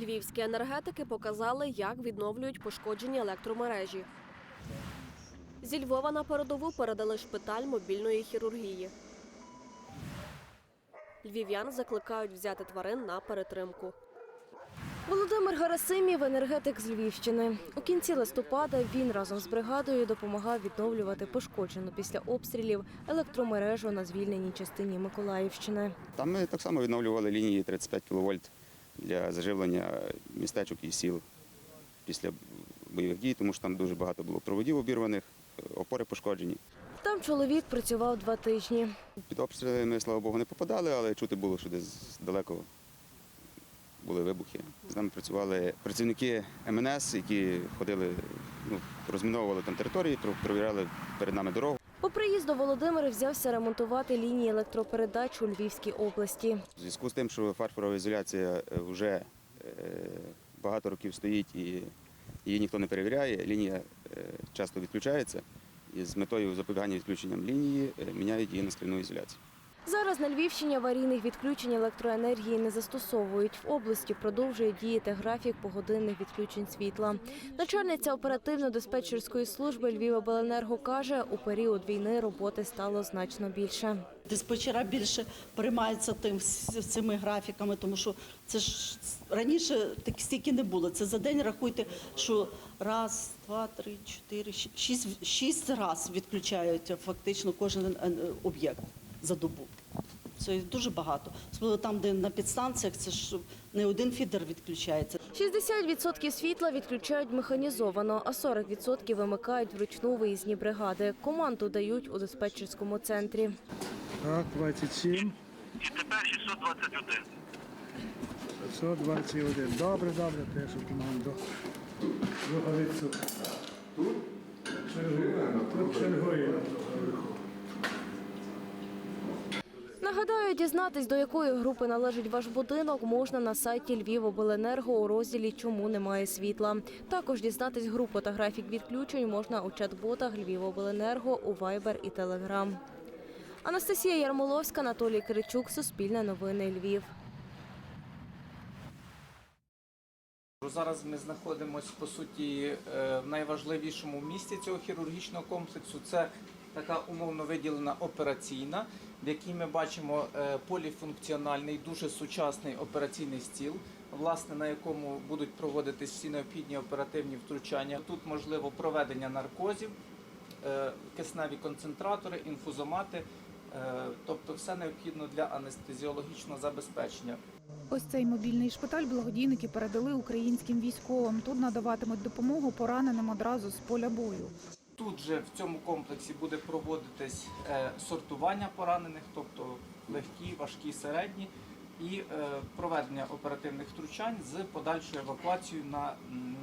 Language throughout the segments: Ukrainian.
Львівські енергетики показали, як відновлюють пошкоджені електромережі. Зі Львова на передову передали шпиталь мобільної хірургії. Львів'ян закликають взяти тварин на перетримку. Володимир Гарасимів, енергетик з Львівщини. У кінці листопада він разом з бригадою допомагав відновлювати пошкоджену після обстрілів електромережу на звільненій частині Миколаївщини. Там ми так само відновлювали лінії 35 кВт для заживлення містечок і сіл після бойових дій, тому що там дуже багато було проводів обірваних, опори пошкоджені. Там чоловік працював два тижні. Під обстріли ми, слава Богу, не попадали, але чути було, що десь далеко були вибухи. З нами працювали працівники МНС, які ходили, ну, розміновували там території, провіряли перед нами дорогу. По приїзду Володимир взявся ремонтувати лінії електропередач у Львівській області. У зв'язку з тим, що фарфорова ізоляція е, вже е, багато років стоїть і її ніхто не перевіряє, лінія е, часто відключається. І з метою запобігання відключенням лінії міняють її на скляну ізоляцію. Зараз на Львівщині аварійних відключень електроенергії не застосовують. В області продовжує діяти графік погодинних відключень світла. Начальниця оперативно-диспетчерської служби Львівобленерго каже, у період війни роботи стало значно більше. Диспетчера більше переймаються тим цими графіками, тому що це ж раніше так стільки не було. Це за день рахуйте, що раз, два, три, чотири, шість, шість раз відключають фактично кожен е, об'єкт за добу. Це дуже багато. Особливо там, де на підстанціях, це ж не один фідер відключається. 60% світла відключають механізовано, а 40% вимикають вручну виїзні бригади. Команду дають у диспетчерському центрі. Так, 27, І тепер 621. 521. Добре, добре, теж у команду. Рухавицю. Тут? Чергуємо. Тут чергуємо. Нагадаю, дізнатись, до якої групи належить ваш будинок, можна на сайті Львівобленерго у розділі Чому немає світла. Також дізнатись групу та графік відключень можна у чат-ботах Львівобленерго у Viber і Telegram. Анастасія Ярмоловська, Анатолій Киричук, Суспільне новини Львів. Зараз ми знаходимося по суті е, в найважливішому місці цього хірургічного комплексу. Це така умовно виділена операційна, в якій ми бачимо е, поліфункціональний, дуже сучасний операційний стіл, власне на якому будуть проводитись всі необхідні оперативні втручання. Тут можливо проведення наркозів, е, кисневі концентратори, інфузомати, е, тобто все необхідно для анестезіологічного забезпечення. Ось цей мобільний шпиталь благодійники передали українським військовим. Тут надаватимуть допомогу пораненим одразу з поля бою. Тут же в цьому комплексі буде проводитись е, сортування поранених, тобто легкі, важкі, середні, і е, проведення оперативних втручань з подальшою евакуацією на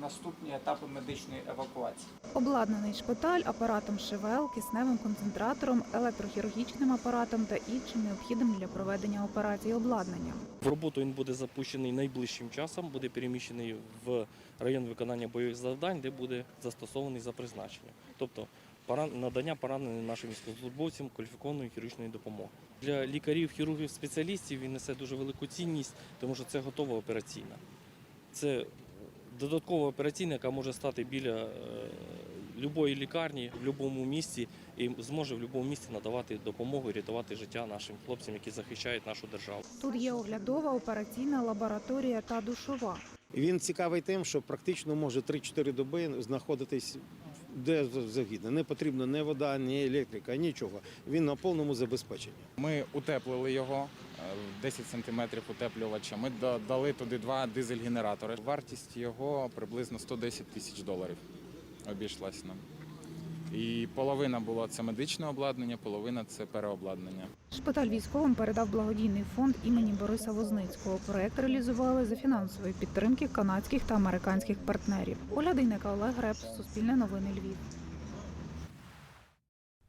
наступні етапи медичної евакуації. Обладнаний шпиталь апаратом ШВЛ, кисневим концентратором, електрохірургічним апаратом та іншим необхідним для проведення операцій обладнанням. В роботу він буде запущений найближчим часом, буде переміщений в район виконання бойових завдань, де буде застосований за призначенням. Тобто надання пораненим нашим військовослужбовцям кваліфікованої хірургічної допомоги. Для лікарів, хірургів, спеціалістів він несе дуже велику цінність, тому що це готова операційна. Це додаткова операційна, яка може стати біля е, любої лікарні в будь-якому місці і зможе в будь-якому місці надавати допомогу і рятувати життя нашим хлопцям, які захищають нашу державу. Тут є оглядова, операційна лабораторія та душова. Він цікавий тим, що практично може 3-4 доби знаходитись де завгідно. Не потрібна ні вода, ні електрика, нічого. Він на повному забезпеченні. Ми утеплили його е, 10 сантиметрів утеплювача. Ми додали туди два дизель-генератори. Вартість його приблизно 110 тисяч доларів обійшлась нам. І половина була це медичне обладнання, половина це переобладнання. Шпиталь військовим передав благодійний фонд імені Бориса Возницького. Проект реалізували за фінансової підтримки канадських та американських партнерів. Оля Дейнека, Олег Греб, Суспільне новини Львів.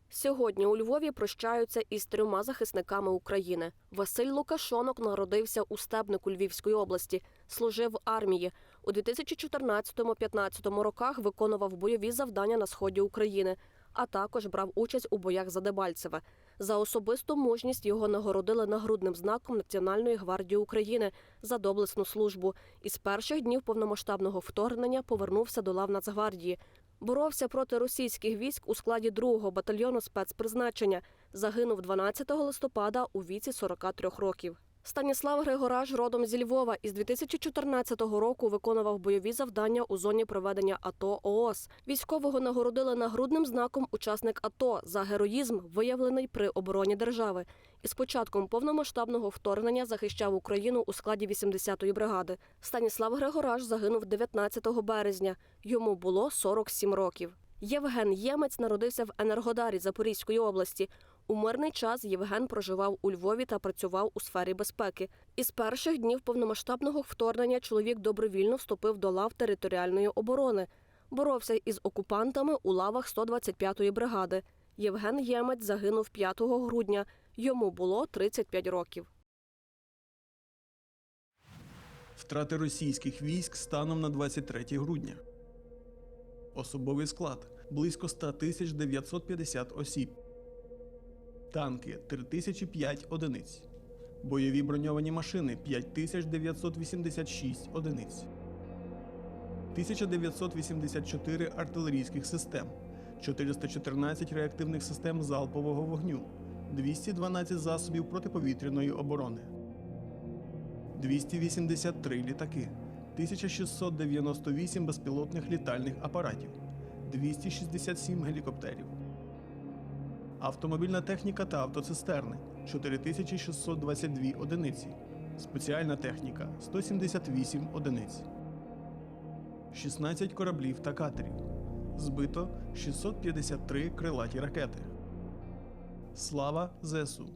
Сьогодні у Львові прощаються із трьома захисниками України. Василь Лукашонок народився у Стебнику Львівської області, служив в армії. У 2014-15 роках виконував бойові завдання на сході України. а також брав участь у боях за Дебальцеве. За особисту мужність його нагородили нагрудним знаком Національної гвардії України за доблесну службу. І з перших днів повномасштабного вторгнення повернувся до лав Нацгвардії. Боровся проти російських військ у складі 2-го батальйону спецпризначення. Загинув 12 листопада у віці 43 років. Станіслав Григораш родом зі Львова із 2014 року виконував бойові завдання у зоні проведення АТО ООС. Військового нагородили нагрудним знаком учасник АТО за героїзм, виявлений при обороні держави. І з початком повномасштабного вторгнення захищав Україну у складі 80-ї бригади. Станіслав Григораш загинув 19 березня. Йому було 47 років. Євген Ємець народився в Енергодарі Запорізької області. У мирний час Євген проживав у Львові та працював у сфері безпеки. Із перших днів повномасштабного вторгнення чоловік добровільно вступив до лав територіальної оборони. Боровся із окупантами у лавах 125-ї бригади. Євген Ємець загинув 5 грудня. Йому було 35 років. Втрати російських військ станом на 23 грудня. Особовий склад близько 100 тисяч 950 осіб. Танки 3005 одиниць. Бойові броньовані машини 5986 одиниць. 1984 артилерійських систем, 414 реактивних систем залпового вогню, 212 засобів протиповітряної оборони. 283 літаки, 1698 безпілотних літальних апаратів, 267 гелікоптерів. Автомобільна техніка та автоцистерни 4622 одиниці. Спеціальна техніка 178 одиниць. 16 кораблів та катерів. Збито 653 крилаті ракети. Слава ЗСУ!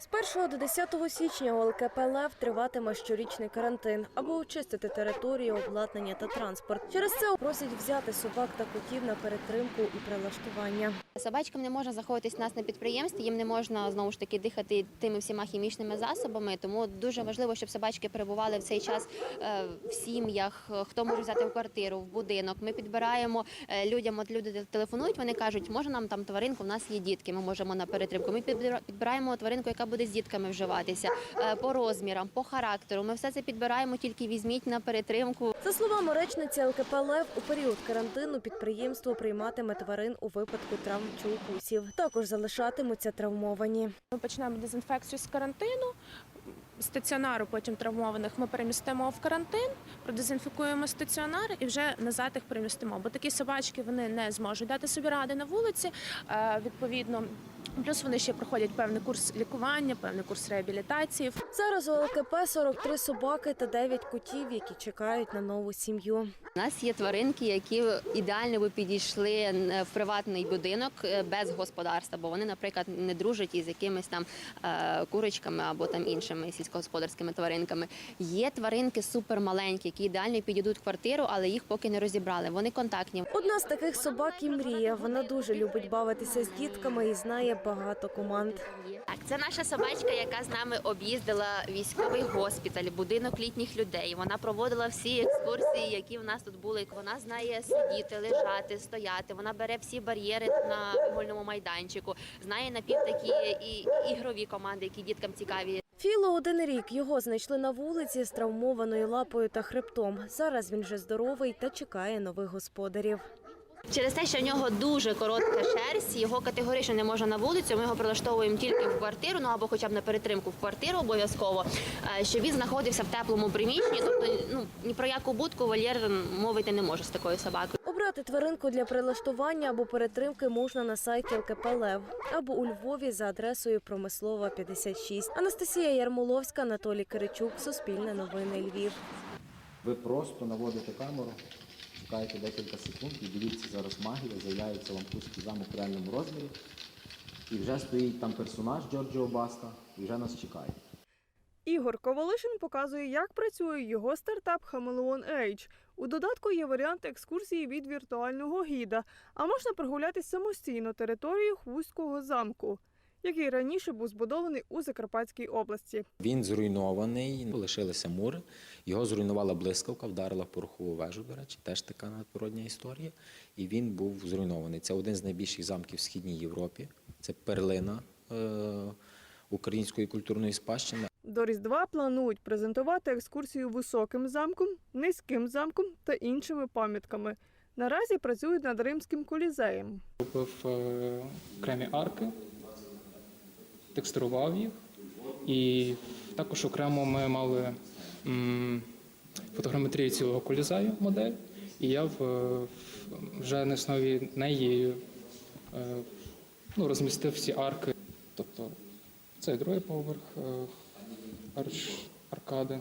З 1 до 10 січня у ЛКП «Лев» триватиме щорічний карантин, аби очистити територію, обладнання та транспорт. Через це просять взяти собак та котів на перетримку і прилаштування. Собачкам не можна знаходитись у нас на підприємстві, їм не можна знову ж таки дихати тими всіма хімічними засобами. Тому дуже важливо, щоб собачки перебували в цей час е, в сім'ях. Хто може взяти в квартиру, в будинок. Ми підбираємо е, людям. От люди телефонують. Вони кажуть, може нам там тваринку. У нас є дітки. Ми можемо на перетримку. Ми підбираємо тваринку, яка буде з дітками вживатися е, по розмірам, по характеру. Ми все це підбираємо. Тільки візьміть на перетримку. За словами речниці ЛКП «Лев», у період карантину підприємство прийматиме тварин у випадку травм чи укусів. Також залишатимуться травмовані. Ми почнемо дезінфекцію з карантину. Стаціонару потім травмованих ми перемістимо в карантин, продезінфікуємо стаціонар і вже назад їх перемістимо. Бо такі собачки вони не зможуть дати собі ради на вулиці. Е, Відповідно, плюс вони ще проходять певний курс лікування, певний курс реабілітації. Зараз у ЛКП 43 собаки та 9 котів, які чекають на нову сім'ю. У нас є тваринки, які ідеально би підійшли е, в приватний будинок е, без господарства, бо вони, наприклад, не дружать із якимись там курочками або там іншими сільськогосподарськими тваринками. Є тваринки супермаленькі, які ідеально підійдуть в квартиру, але їх поки не розібрали. Вони контактні. Одна з таких собак і мрія. Вона дуже любить бавитися з дітками і знає багато команд. Так, це наша собачка, яка з нами об'їздила військовий госпіталь, будинок літніх людей. Вона проводила всі екскурсії, які в нас тут були. Вона знає сидіти, лежати, стояти. Вона бере всі бар'єри на ігольному майданчику. Знає напів такі і ігрові команди, які діткам цікаві. Філо один рік. Його знайшли на вулиці з травмованою лапою та хребтом. Зараз він вже здоровий та чекає нових господарів. Через те, що в нього дуже коротка шерсть, його категорично не можна на вулицю. Ми його прилаштовуємо тільки в квартиру, ну або хоча б на перетримку в квартиру обов'язково, е, щоб він знаходився в теплому приміщенні. Тобто, ну ні про яку будку вольєр мовити не може з такою собакою. Обрати тваринку для прилаштування або перетримки можна на сайті ЛКП Лев або у Львові за адресою Промислова 56. Анастасія Ярмоловська, Анатолій Киричук, Суспільне новини Львів. Ви просто наводите камеру, чекаєте декілька секунд і дивіться зараз магія, з'являється вам пустий замок в реальному розмірі. І вже стоїть там персонаж Джорджіо Баста і вже нас чекає. Ігор Ковалишин показує, як працює його стартап Chameleon Age. У додатку є варіант екскурсії від віртуального гіда, а можна прогулятись самостійно територією Хвустського замку. Який раніше був збудований у Закарпатській області. Він зруйнований, лишилися мури. Його зруйнувала блискавка, вдарила в порохову вежу, до речі, теж така надприродня історія. І він був зруйнований. Це один з найбільших замків в Східній Європі. Це перлина е- української культурної спадщини. До Різдва планують презентувати екскурсію високим замком, низьким замком та іншими пам'ятками. Наразі працюють над римським колізеєм. Робив е, окремі арки, текстурував їх. І також окремо ми мали фотограметрію цілого колізею модель, і я вже на основі неї е, ну, розмістив всі арки. Тобто це другий поверх е, арч, аркади.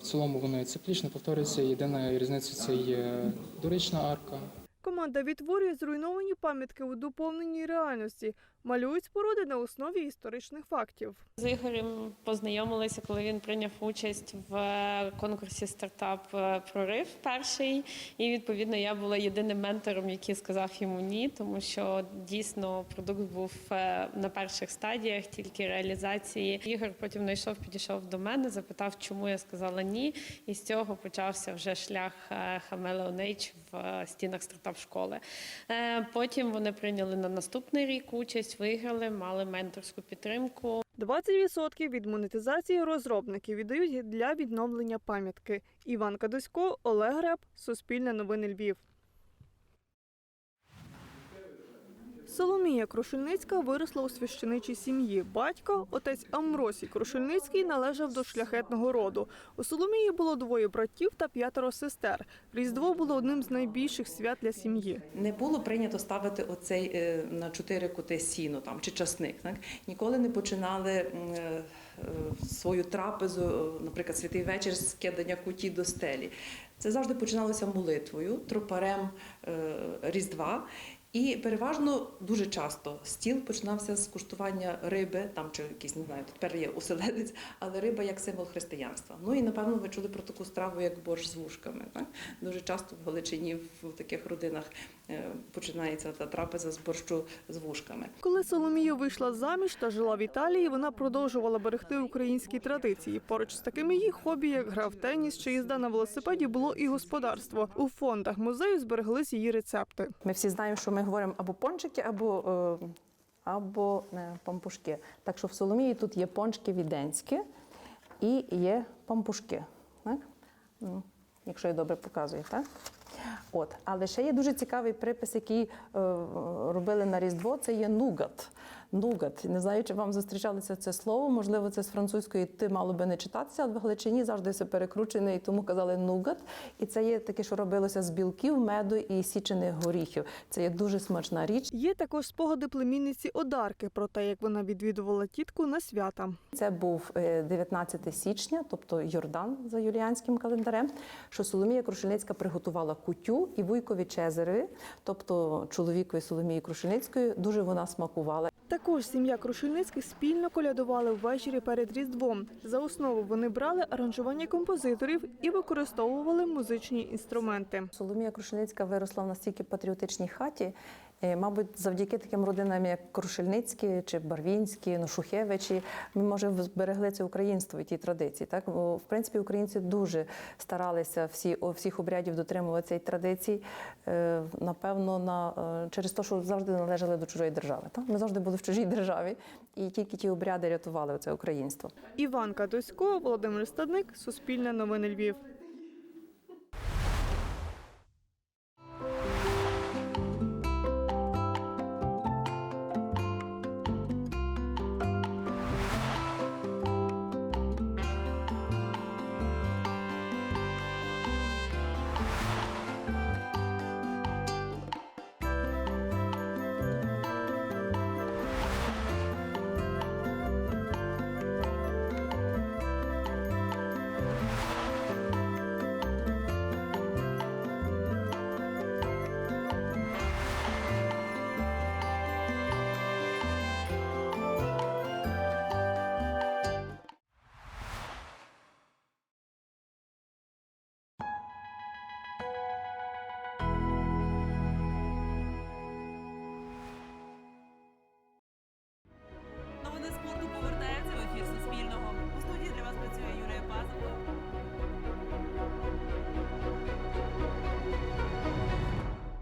В цілому вони циклічно повторюються. Єдина різниця це є дорічна арка. Команда відтворює зруйновані пам'ятки у доповненій реальності, малюють споруди на основі історичних фактів. З Ігорем познайомилися, коли він прийняв участь в конкурсі стартап е, прорив перший. І відповідно я була єдиним ментором, який сказав йому ні, тому що дійсно продукт був е, на перших стадіях, тільки реалізації. Ігор потім знайшов, підійшов до мене, запитав, чому я сказала ні. І з цього почався вже шлях е, в е, стінах стартап школи. Е, Потім вони прийняли на наступний рік участь, виграли, мали менторську підтримку. 20% від монетизації розробники віддають для відновлення пам'ятки. Іван Кадусько, Олег Греб, Суспільне новини Львів. Соломія Крушельницька виросла у священичій сім'ї. Батько, отець Амросій Крушельницький, належав до шляхетного роду. У Соломії було двоє братів та п'ятеро сестер. Різдво було одним з найбільших свят для сім'ї. Не було прийнято ставити оцей е, на чотири кути сіно там чи часник. Так? Ніколи не починали е, свою трапезу, наприклад, святий вечір з кидання куті до стелі. Це завжди починалося молитвою, тропарем е, Різдва. І переважно дуже часто стіл починався з куштування риби, там чи якісь не знаю, тепер є оселедець, але риба як символ християнства. Ну і напевно ви чули про таку страву, як борщ з вушками. Так? Дуже часто в Галичині в таких родинах починається та трапеза з борщу з вушками. Коли Соломія вийшла заміж та жила в Італії, вона продовжувала берегти українські традиції. Поруч з такими її хобі, як гра в теніс чи їзда на велосипеді, було і господарство. У фондах музею збереглись її рецепти. Ми всі знаємо, що ми говоримо або пончики, або, е, або е, пампушки. Так що в Соломії тут є пончики віденські і є пампушки. Так? Ну, якщо я добре показую, так? От. Але ще є дуже цікавий припис, який е, робили на Різдво, це є нугат. Нугат. Не знаю, чи вам зустрічалося це слово, можливо, це з французької ти мало би не читатися, але в Галичині завжди все перекручене, і тому казали нугат. І це є таке, що робилося з білків, меду і січених горіхів. Це є дуже смачна річ. Є також спогади племінниці Одарки про те, як вона відвідувала тітку на свята. Це був е, 19 січня, тобто Йордан за юліанським календарем, що Соломія Крушельницька приготувала кутю і вуйкові Чезареві, тобто чоловікові Соломії Крушельницької, дуже вона смакувала. Також сім'я Крушельницьких спільно колядували ввечері перед Різдвом. За основу вони брали аранжування композиторів і використовували музичні інструменти. Соломія Крушельницька виросла в настільки патріотичній хаті. Е, Мабуть, завдяки таким родинам, як Крушельницькі чи Барвінські, ну, Шухевичі, ми може зберегли це українство і ті традиції. Так Бо, в принципі, українці дуже старалися всі о, всіх обрядів дотримуватися і традицій. е, Напевно, на е, через те, що завжди належали до чужої держави. Так? Ми завжди були в чужій державі, і тільки ті обряди рятували це українство. Іван Кадусько, Володимир Стадник, Суспільне новини Львів.